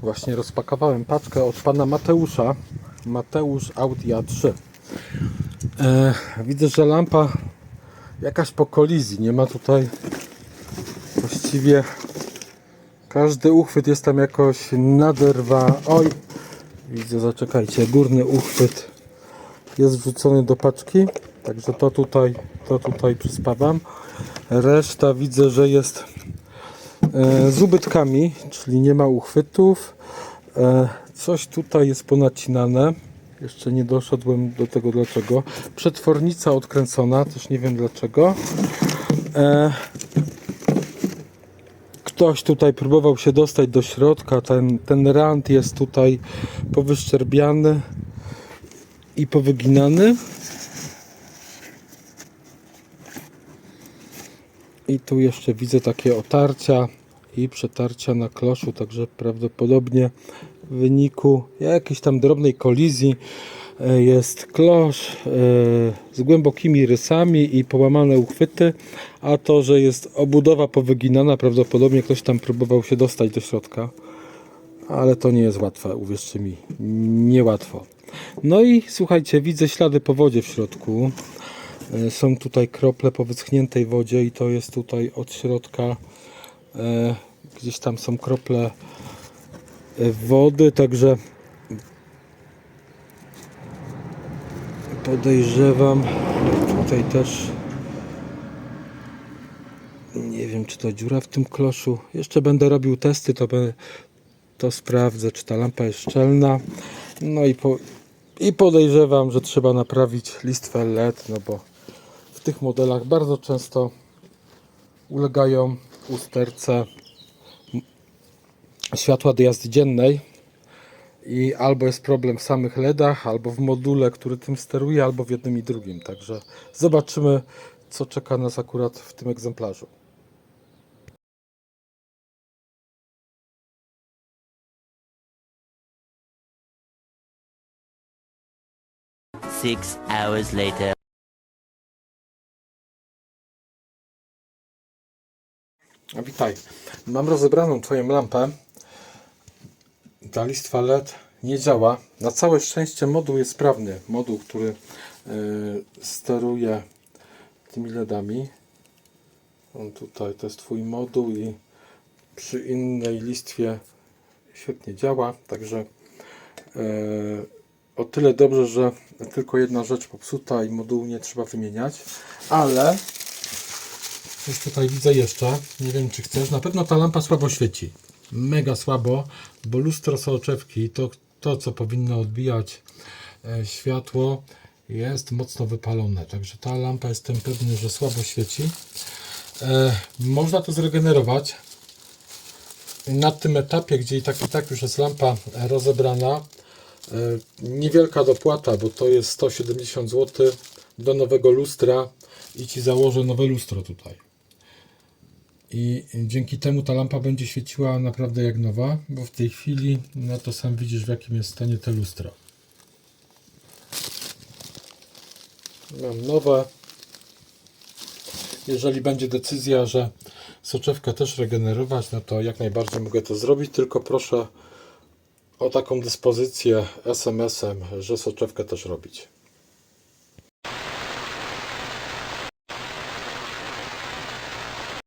Właśnie rozpakowałem paczkę od pana Mateusza. Mateusz Audia 3. E, widzę, że lampa jakaś po kolizji. Nie ma tutaj właściwie każdy uchwyt jest tam jakoś naderwa. Oj, widzę, zaczekajcie, górny uchwyt jest wrzucony do paczki. Także to tutaj, to tutaj przyspawam. Reszta widzę, że jest z ubytkami, czyli nie ma uchwytów. E, coś tutaj jest ponacinane. Jeszcze nie doszedłem do tego dlaczego. Przetwornica odkręcona, też nie wiem dlaczego. E, ktoś tutaj próbował się dostać do środka. Ten, ten rand jest tutaj powyszczerbiany i powyginany. I tu jeszcze widzę takie otarcia i przetarcia na kloszu, także prawdopodobnie w wyniku jakiejś tam drobnej kolizji e, jest klosz e, z głębokimi rysami i połamane uchwyty, a to, że jest obudowa powyginana, prawdopodobnie ktoś tam próbował się dostać do środka, ale to nie jest łatwe, uwierzcie mi, niełatwo. No i słuchajcie, widzę ślady po wodzie w środku. E, Są tutaj krople po wyschniętej wodzie i to jest tutaj od środka. e, Gdzieś tam są krople e, wody, także podejrzewam tutaj też nie wiem czy to dziura w tym kloszu. Jeszcze będę robił testy, to, to sprawdzę czy ta lampa jest szczelna. No i, po, i podejrzewam, że trzeba naprawić listwę LED, no bo tych modelach bardzo często ulegają usterce światła do jazdy dziennej i albo jest problem w samych LEDach, albo w module, który tym steruje, albo w jednym i drugim. Także zobaczymy, co czeka nas akurat w tym egzemplarzu. Six hours later. Witaj. Mam rozebraną Twoją lampę. Ta listwa LED nie działa. Na całe szczęście moduł jest sprawny. Moduł, który y, steruje tymi LEDami. On tutaj to jest Twój moduł i przy innej listwie świetnie działa. Także y, o tyle dobrze, że tylko jedna rzecz popsuta i modułu nie trzeba wymieniać. Ale Coś tutaj widzę jeszcze. Nie wiem, czy chcesz. Na pewno ta lampa słabo świeci. Mega słabo, bo lustro soczewki, to, to co powinno odbijać e, światło, jest mocno wypalone. Także ta lampa jestem pewny, że słabo świeci. E, można to zregenerować. Na tym etapie, gdzie i tak i tak już jest lampa rozebrana, e, niewielka dopłata, bo to jest 170 zł do nowego lustra i Ci założę nowe lustro tutaj. I dzięki temu ta lampa będzie świeciła naprawdę jak nowa, bo w tej chwili, no to sam widzisz w jakim jest stanie te lustro. Mam nowe. Jeżeli będzie decyzja, że soczewkę też regenerować, no to jak najbardziej mogę to zrobić, tylko proszę o taką dyspozycję SMS-em, że soczewkę też robić.